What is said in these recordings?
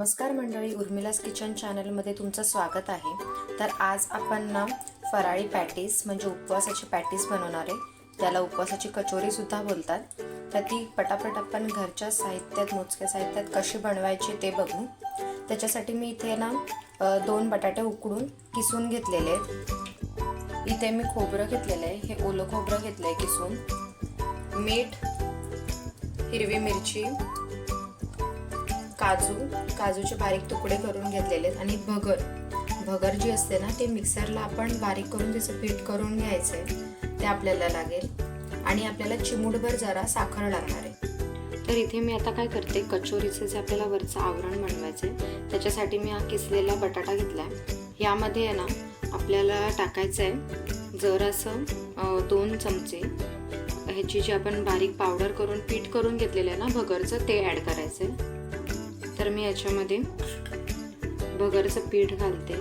नमस्कार मंडळी उर्मिलास किचन चॅनलमध्ये तुमचं स्वागत आहे. तर आज आपण ना फराळी पॅटीस म्हणजे उपवासाची पॅटीस बनवणार आहे. त्याला उपवासाची कचोरीसुद्धा बोलतात. तर ती पटापट आपण घरच्या साहित्यात मोजक्या साहित्यात कशी बनवायची ते बघू. त्याच्यासाठी मी इथे ना दोन बटाटे उकडून किसून घेतलेले आहेत. इथे मी खोबरं घेतलेलं आहे. हे ओलं खोबरं घेतलं आहे किसून. मीठ हिरवी मिरची काजू काजूचे बारीक तुकडे करून घेतलेले आहेत आणि भगर. भगर जी असते ना ते मिक्सरला आपण बारीक करून त्याचं पीठ करून घ्यायचं आहे. ते आपल्याला लागेल. आणि आपल्याला चिमूटभर जरा साखर लागणार आहे. तर इथे मी आता काय करते कचोरीचं जे आपल्याला वरचं आवरण बनवायचं आहे त्याच्यासाठी मी हा किसलेला बटाटा घेतला आहे. यामध्ये आहे ना आपल्याला टाकायचं आहे जरासं दोन चमचे. ह्याची जी आपण बारीक पावडर करून पीठ करून घेतलेलं आहे ना भगरचं ते ॲड करायचं आहे. तर मी याच्यामध्ये भगरचं पीठ घालते.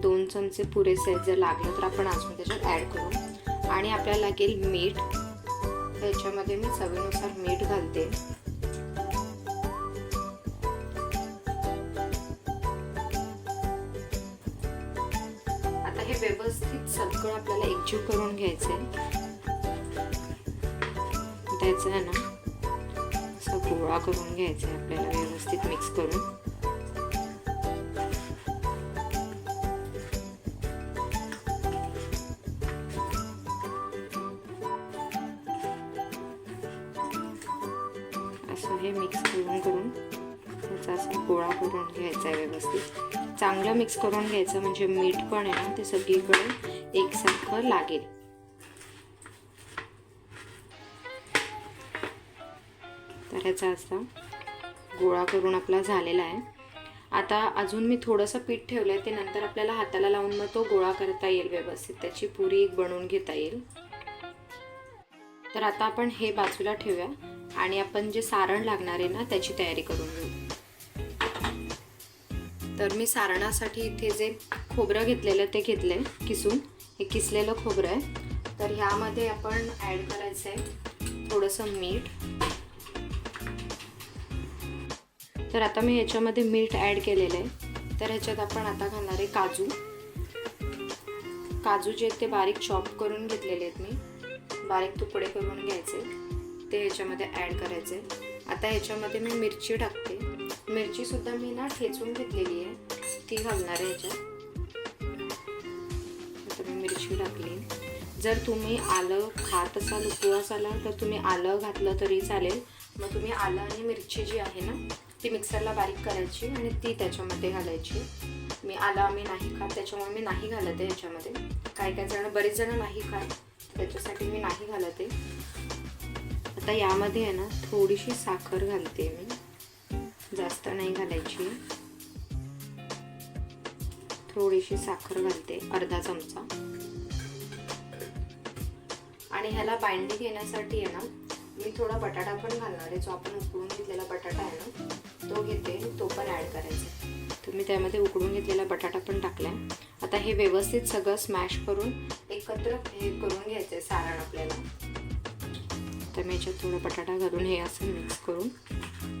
दोन चमचे पुरेसे आहेत जर लागलं तर आपण अजून त्याच्यात ॲड करू. आणि आपल्याला लागेल मीठ. याच्यामध्ये मी चवीनुसार मीठ घालते. आता हे व्यवस्थित सगळं आपल्याला एकजीव करून घ्यायचंय. त्याचं आहे ना गोळा करून घ्यायचा आहे आपल्याला व्यवस्थित मिक्स करून. असं हे मिक्स करून करून त्याचा असं गोळा करून घ्यायचा आहे व्यवस्थित. चांगलं मिक्स करून घ्यायचं म्हणजे मीठ पण आहे ना ते सगळीकडे एकसारखं लागेल. करायचा असता. गोळा करून आपला झालेला आहे. आता अजून मी थोडंसं पीठ ठेवलं आहे ते नंतर आपल्याला हाताला लावून मग तो गोळा करता येईल व्यवस्थित. त्याची पुरी एक बनवून घेता येईल. तर आता आपण हे बाजूला ठेवूया आणि आपण जे सारण लागणार आहे ना त्याची तयारी करून घेऊ. तर मी सारणासाठी इथे जे खोबरं घेतलेलं ते घेतलंय किसून. हे किसलेलं खोबरं आहे. तर ह्यामध्ये आपण ॲड करायचं आहे थोडंसं मीठ. तर आता मी याच्यामध्ये मीठ ॲड केलेलं आहे. तर ह्याच्यात आपण आता घालणार आहे काजू. काजू जे आहेत ते बारीक चॉप करून घेतलेले आहेत मी. बारीक तुकडे करून घ्यायचे. ते ह्याच्यामध्ये ॲड करायचे. आता ह्याच्यामध्ये मी मिरची टाकते. मिरचीसुद्धा मी ना ठेचून घेतलेली आहे. ती घालणार आहे ह्याच्यात. आता मी मिरची टाकली. जर तुम्ही आलं खात असाल उपवासाला तर तुम्ही आलं घातलं तरी चालेल. मग तुम्ही आलं आणि मिरची जी आहे ना ती मिक्सरला बारीक करायची आणि ती त्याच्यामध्ये घालायची. मी आला आम्ही नाही खात त्याच्यामुळे मी नाही घालत आहे ह्याच्यामध्ये काही काही जण बरेच जण नाही खात त्याच्यासाठी मी नाही घालत आहे. आता यामध्ये आहे ना थोडीशी साखर घालते मी. जास्त नाही घालायची. थोडीशी साखर घालते अर्धा चमचा. आणि ह्याला बाइंडिंग येण्यासाठी आहे ना मी थोडा बटाटा पण घालणार आहे. जो आपण उकळून घेतलेला बटाटा आहे ना तो घेते तो पण ॲड करायचा. तुम्ही त्यामध्ये उकडून घेतलेला बटाटा पण टाकला आता हे व्यवस्थित सगळं स्मॅश करून एकत्र हे करून घ्यायचं आहे सारण आपल्याला. तर मी याच्यात थोडं बटाटा घालून हे असं मिक्स करून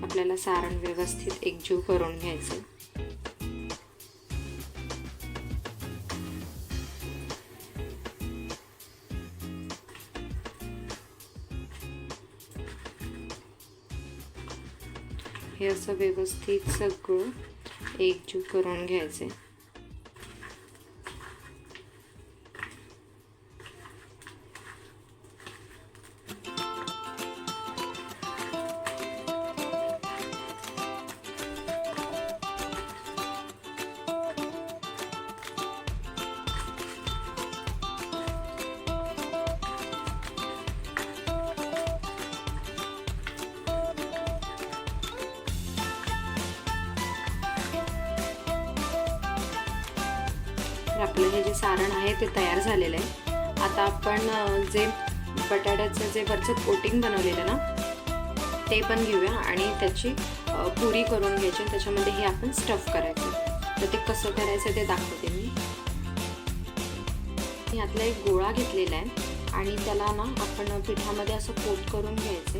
आपल्याला सारण व्यवस्थित एकजीव करून घ्यायचं हे असं व्यवस्थित सगळं एकजूट करून घ्यायचे तर आपलं हे जे सारण आहे ते तयार झालेलं आहे. आता आपण जे बटाट्याचं जे वरचं कोटिंग बनवलेलं ना ते पण घेऊया आणि त्याची पुरी करून घ्यायची आणि त्याच्यामध्ये हे आपण स्टफ करायचं. तर ते कसं करायचं ते दाखवते मी. मी यातला एक गोळा घेतलेला आहे आणि त्याला ना आपण पिठामध्ये असं कोट करून घ्यायचे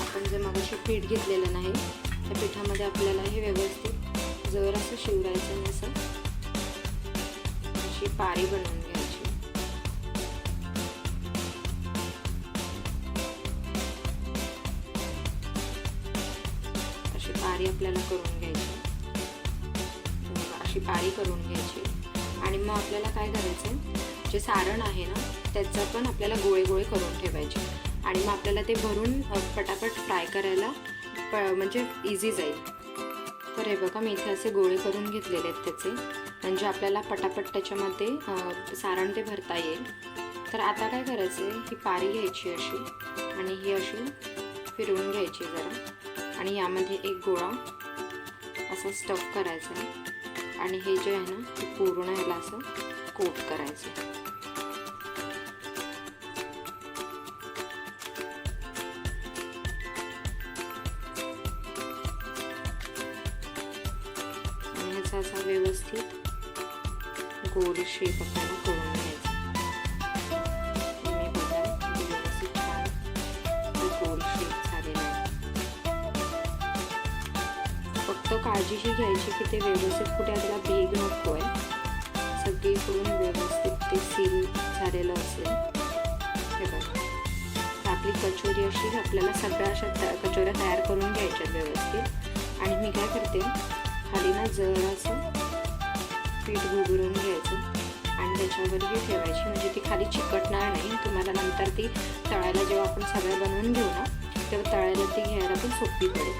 आपण जे मगाशी पीठ घेतलेलं नाही त्या पिठामध्ये आपल्याला हे व्यवस्थित जर असं शिवरायचं आणि असं. अशी पारी बनवून घ्यायची. अशी पारी आपल्याला करून घ्यायची. अशी पारी करून घ्यायची. आणि मग आपल्याला काय करायचं जे सारण आहे ना त्याचं पण आपल्याला गोळे गोळे करून ठेवायचे. आणि मग आपल्याला ते भरून पटापट फ्राय करायला प म्हणजे इझी जाईल. तर हे बघा मी इथे असे गोळे करून घेतलेले आहेत त्याचे. म्हणजे आपल्याला पटापट त्याच्यामध्ये सारण ते भरता येईल. तर आता काय करायचं आहे ही पारी घ्यायची अशी आणि ही अशी फिरवून घ्यायची जरा. आणि यामध्ये एक गोळा असा स्टफ करायचा आहे आणि हे जे आहे ना ते पूर्ण ह्याला असं कोट करायचं. आणि ह्याचा असा व्यवस्थित गोल शेप आपल्याला करून घ्यायचा मी बघा व्यवस्थित छान गोल शेप झालेला आहे फक्त काळजीशी घ्यायची की ते व्यवस्थित कुठे आपल्याला भेग नको आहे सगळीकडून व्यवस्थित ते सील झालेलं असेल हे बघा आपली कचोरी अशी आपल्याला सगळ्या अशा कचोऱ्या तयार करून घ्यायच्या व्यवस्थित. आणि मी काय करते खाली ना जरासं पीठ गुगरून घ्यायचं आणि त्याच्यावर ही ठेवायची. म्हणजे ती खाली चिकटणार नाही. तुम्हाला नंतर ती तळायला जेव्हा आपण सगळं बनवून घेऊ ना तेव्हा तळायला ती घ्यायला पण सोपी पडेल.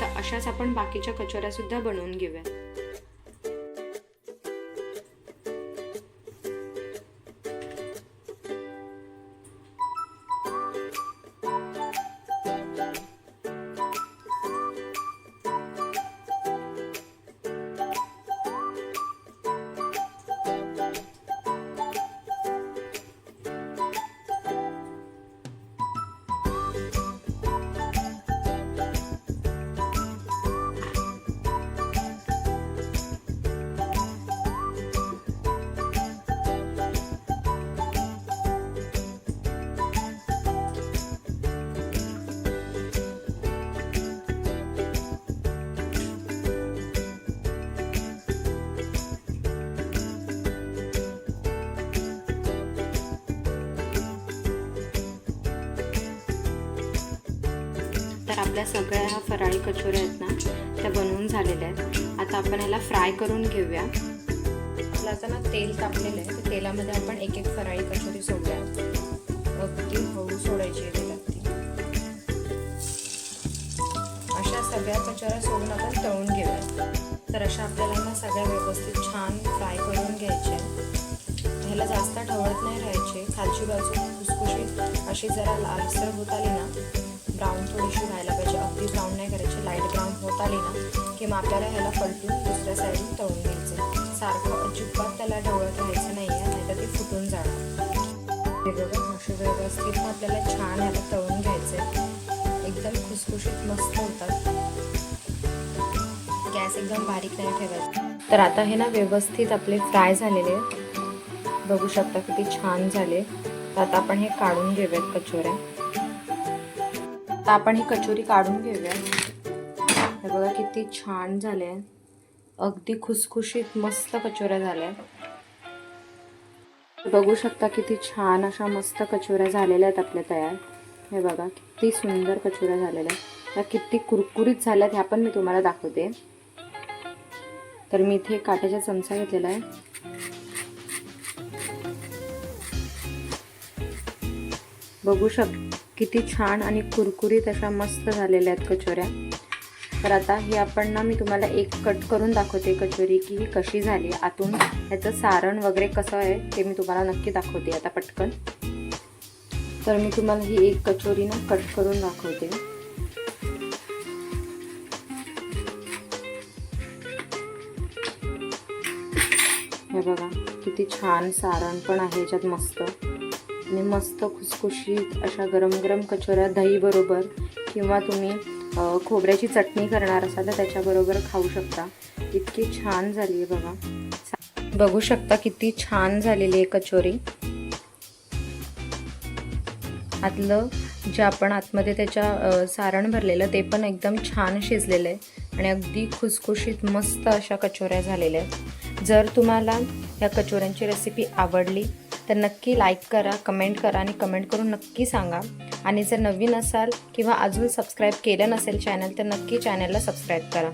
तर अशाच आपण बाकीच्या कचोऱ्यासुद्धा बनवून घेऊया. तर आपल्या सगळ्या ह्या फराळी कचोऱ्या आहेत ना त्या बनवून झालेल्या आहेत. आता आपण ह्याला फ्राय करून घेऊया. आता ना तेल तापलेलं आहे तर तेलामध्ये आपण एक एक फराळी कचोरी सोडूया. अगदी हळू सोडायची आहे अशा सगळ्या कचोऱ्या सोडून आपण तळून घेऊया. तर अशा आपल्याला ना सगळ्या व्यवस्थित छान फ्राय करून घ्यायचे ह्याला जास्त ढवळत नाही राहायचे. खालची बाजू खुसखुशी अशी जरा लालसर होत आली ना ब्राऊन थोडीशी व्हायला पाहिजे. अगदी ब्राऊन नाही करायची लाइट ब्राऊन होत आली ना की मग आपल्याला ह्याला पलटून दुसऱ्या साईडून तळून घ्यायचं. सारखं अजिबात त्याला ढवळत राहायचं नाही आहे नाहीतर ते फुटून जाणार. हे बघा असे व्यवस्थित आपल्याला छान ह्याला तळून घ्यायचं आहे एकदम खुसखुशीत मस्त होतात. गॅस एकदम बारीक नाही ठेवायचा. तर आता हे ना व्यवस्थित आपले फ्राय झालेले बघू शकता किती छान झाले. तर आता आपण हे काढून घेऊयात कचोऱ्या. आता आपण ही कचोरी काढून घेऊया. हे बघा किती छान झाले. अगदी खुसखुशीत मस्त कचोऱ्या झाल्या. बघू शकता किती छान अशा मस्त कचोऱ्या झालेल्या आहेत आपल्या तयार. हे बघा किती सुंदर कचोऱ्या झालेल्या आहेत. त्या किती कुरकुरीत झाल्यात ह्या पण मी तुम्हाला दाखवते. तर मी इथे काट्याचा चमचा घेतलेला आहे. बघू शक किती छान आणि कुरकुरीत अशा मस्त झालेल्या आहेत कचोऱ्या. तर आता ही आपण ना मी तुम्हाला एक कट करून दाखवते कचोरी की ही कशी झाली आतून ह्याचं सारण वगैरे कसं आहे ते मी तुम्हाला नक्की दाखवते आता पटकन. तर मी तुम्हाला ही एक कचोरी ना कट करून दाखवते. हे बघा किती छान सारण पण आहे ह्याच्यात मस्त. आणि मस्त खुसखुशीत अशा गरम गरम कचोऱ्या दहीबरोबर किंवा तुम्ही खोबऱ्याची चटणी करणार असाल तर त्याच्याबरोबर खाऊ शकता. इतकी छान झाली आहे बघा. बघू शकता किती छान झालेली आहे कचोरी. आतलं जे आपण आतमध्ये त्याच्या सारण भरलेलं ते पण एकदम छान शिजलेलं आहे. आणि अगदी खुसखुशीत मस्त अशा कचोऱ्या झालेल्या आहेत. जर तुम्हाला या कचोऱ्यांची रेसिपी आवडली तर नक्की लाईक करा कमेंट करा आणि कमेंट करून नक्की सांगा. आणि जर नवीन असाल किंवा अजून सबस्क्राईब केलं नसेल चॅनल तर नक्की चॅनलला सबस्क्राईब करा.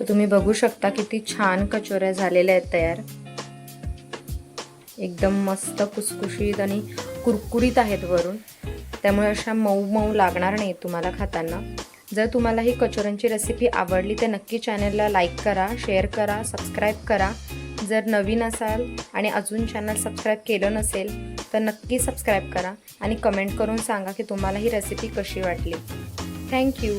तर तुम्ही बघू शकता किती छान कचोऱ्या झालेल्या आहेत तयार. एकदम मस्त कुसकुशीत आणि कुरकुरीत आहेत वरून. त्यामुळे अशा मऊ मऊ लागणार नाही तुम्हाला खाताना. जर तुम्हाला ही कचोऱ्यांची रेसिपी आवडली तर नक्की चॅनलला लाईक करा शेअर करा सबस्क्राईब करा. जर नवीन असाल आणि अजून चॅनल सबस्क्राईब केलं नसेल तर नक्की सबस्क्राईब करा आणि कमेंट करून सांगा की तुम्हाला ही रेसिपी कशी वाटली. थँक्यू